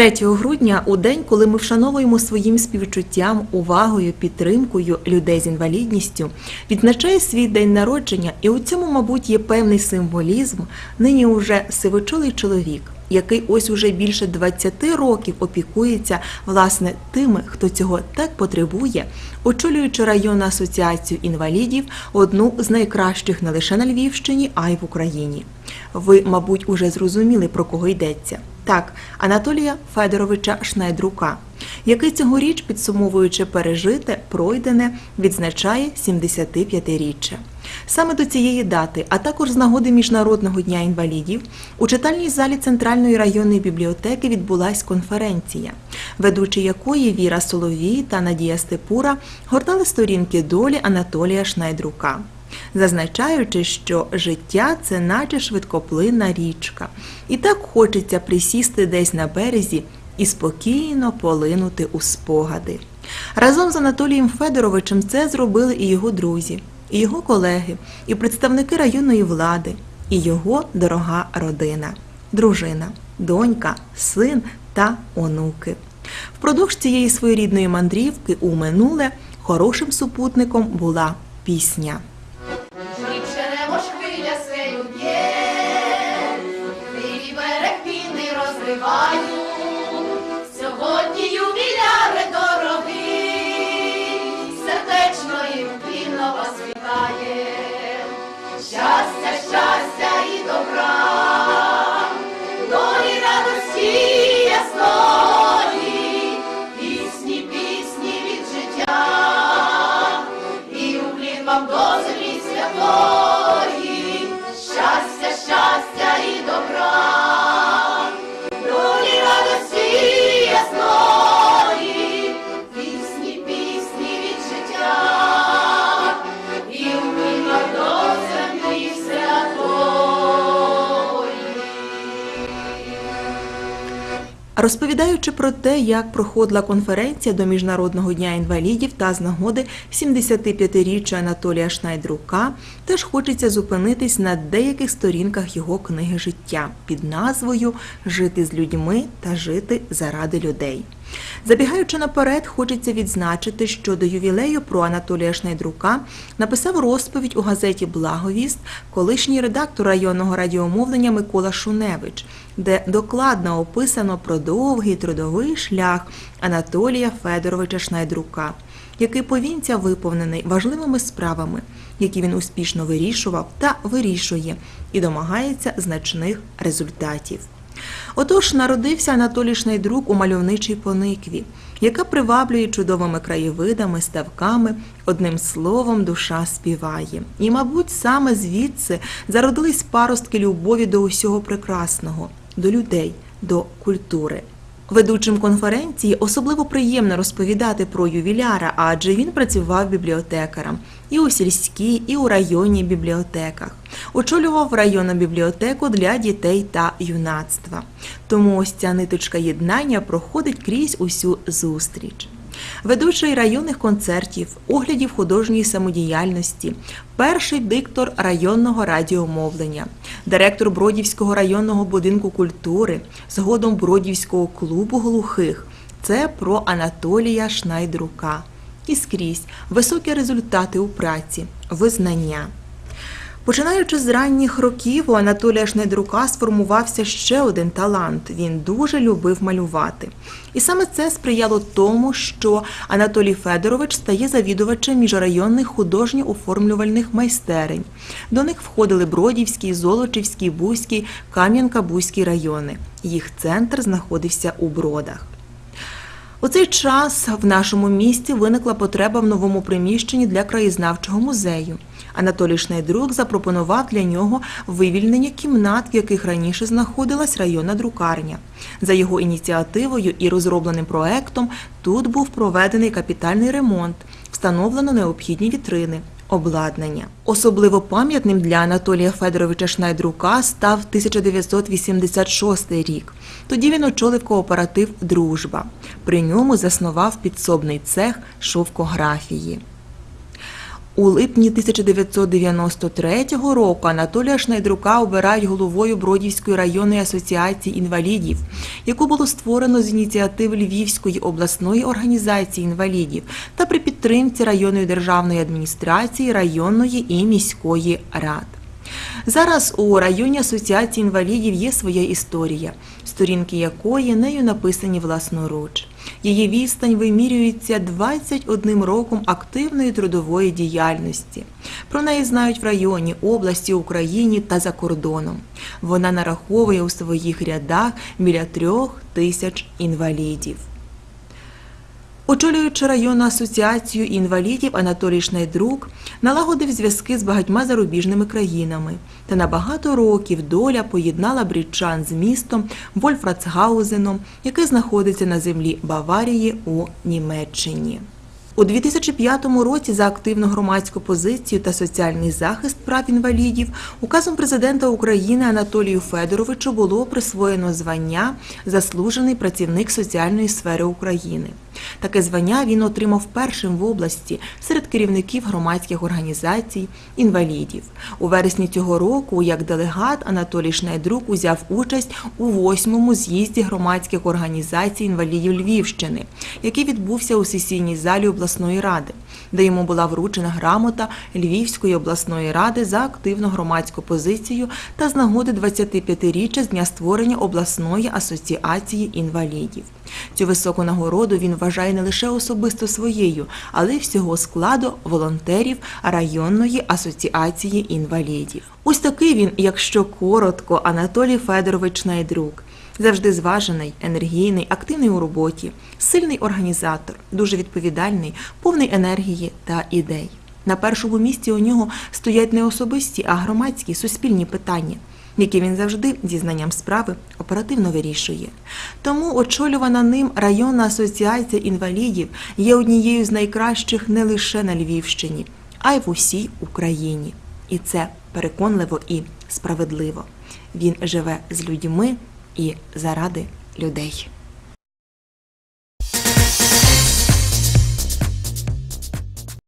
3 грудня, у день, коли ми вшановуємо своїм співчуттям, увагою, підтримкою людей з інвалідністю, відзначає свій день народження, і у цьому, мабуть, є певний символізм. Нині уже сивочолий чоловік, який ось уже більше 20 років опікується власне тими, хто цього так потребує, очолюючи районну асоціацію інвалідів, одну з найкращих не лише на Львівщині, а й в Україні. Ви, мабуть, уже зрозуміли, про кого йдеться. Так, Анатолія Федоровича Шнайдрука, який цьогоріч, підсумовуючи пережите, пройдене, відзначає 75-річчя. Саме до цієї дати, а також з нагоди Міжнародного дня інвалідів, у читальній залі Центральної районної бібліотеки відбулась конференція, ведучі якої Віра Соловій та Надія Степура гортали сторінки долі Анатолія Шнайдрука зазначаючи, що життя це наче швидкоплинна річка, і так хочеться присісти десь на березі і спокійно полинути у спогади. Разом з Анатолієм Федоровичем це зробили і його друзі, і його колеги, і представники районної влади, і його дорога родина, дружина, донька, син та онуки. Впродовж цієї своєрідної мандрівки у минуле хорошим супутником була пісня. Christ, Розповідаючи про те, як проходила конференція до Міжнародного дня інвалідів та з нагоди 75-річчя Анатолія Шнайдрука, теж хочеться зупинитись на деяких сторінках його книги життя під назвою Жити з людьми та жити заради людей. Забігаючи наперед, хочеться відзначити, що до ювілею про Анатолія Шнайдрука написав розповідь у газеті Благовіст колишній редактор районного радіомовлення Микола Шуневич, де докладно описано про довгий трудовий шлях Анатолія Федоровича Шнайдрука, який повінця виповнений важливими справами, які він успішно вирішував та вирішує, і домагається значних результатів. Отож, народився Анатолій Шнайдрук у мальовничій поникві, яка приваблює чудовими краєвидами, ставками, одним словом, душа співає. І, мабуть, саме звідси зародились паростки любові до усього прекрасного, до людей, до культури. Ведучим конференції особливо приємно розповідати про ювіляра, адже він працював бібліотекарем і у сільській, і у районній бібліотеках. Очолював районну бібліотеку для дітей та юнацтва. Тому ось ця ниточка єднання проходить крізь усю зустріч. Ведучий районних концертів, оглядів художньої самодіяльності, перший диктор районного радіомовлення, директор Бродівського районного будинку культури, згодом Бродівського клубу глухих. Це про Анатолія Шнайдрука. І скрізь високі результати у праці, визнання. Починаючи з ранніх років, у Анатолія Шнайдрука сформувався ще один талант. Він дуже любив малювати. І саме це сприяло тому, що Анатолій Федорович стає завідувачем міжрайонних художньо-оформлювальних майстерень. До них входили Бродівський, Золочівський, Бузький, Кам'янка-Бузький райони. Їх центр знаходився у Бродах. У цей час в нашому місті виникла потреба в новому приміщенні для краєзнавчого музею. Анатолій Шнайдрук запропонував для нього вивільнення кімнат, в яких раніше знаходилась районна друкарня. За його ініціативою і розробленим проектом тут був проведений капітальний ремонт, встановлено необхідні вітрини. Обладнання особливо пам'ятним для Анатолія Федоровича Шнайдрука став 1986 рік. Тоді він очолив кооператив Дружба. При ньому заснував підсобний цех шовкографії. У липні 1993 року Анатолія Шнайдрука обирають головою Бродівської районної асоціації інвалідів, яку було створено з ініціативи Львівської обласної організації інвалідів та при підтримці районної державної адміністрації, районної і міської рад. Зараз у районній асоціації інвалідів є своя історія, сторінки якої нею написані власноруч. Її відстань вимірюється 21 роком активної трудової діяльності. Про неї знають в районі, області, Україні та за кордоном. Вона нараховує у своїх рядах біля трьох тисяч інвалідів. Очолюючи районну асоціацію інвалідів Анатолій Шнайдрук налагодив зв'язки з багатьма зарубіжними країнами. Та на багато років доля поєднала брідчан з містом Вольфрацгаузеном, яке знаходиться на землі Баварії у Німеччині. У 2005 році за активну громадську позицію та соціальний захист прав інвалідів указом президента України Анатолію Федоровичу було присвоєно звання Заслужений працівник соціальної сфери України. Таке звання він отримав першим в області серед керівників громадських організацій інвалідів. У вересні цього року, як делегат, Анатолій Шнайдрук узяв участь у восьмому з'їзді громадських організацій інвалідів Львівщини, який відбувся у сесійній залі обласної ради, де йому була вручена грамота Львівської обласної ради за активну громадську позицію та з нагоди 25-річчя з дня створення обласної асоціації інвалідів. Цю високу нагороду він вважає не лише особисто своєю, але й всього складу волонтерів районної асоціації інвалідів. Ось такий він, якщо коротко, Анатолій Федорович Найдрук. Завжди зважений, енергійний, активний у роботі, сильний організатор, дуже відповідальний, повний енергії та ідей. На першому місці у нього стоять не особисті, а громадські суспільні питання, які він завжди зі знанням справи оперативно вирішує. Тому очолювана ним районна асоціація інвалідів є однією з найкращих не лише на Львівщині, а й в усій Україні. І це переконливо і справедливо. Він живе з людьми і заради людей.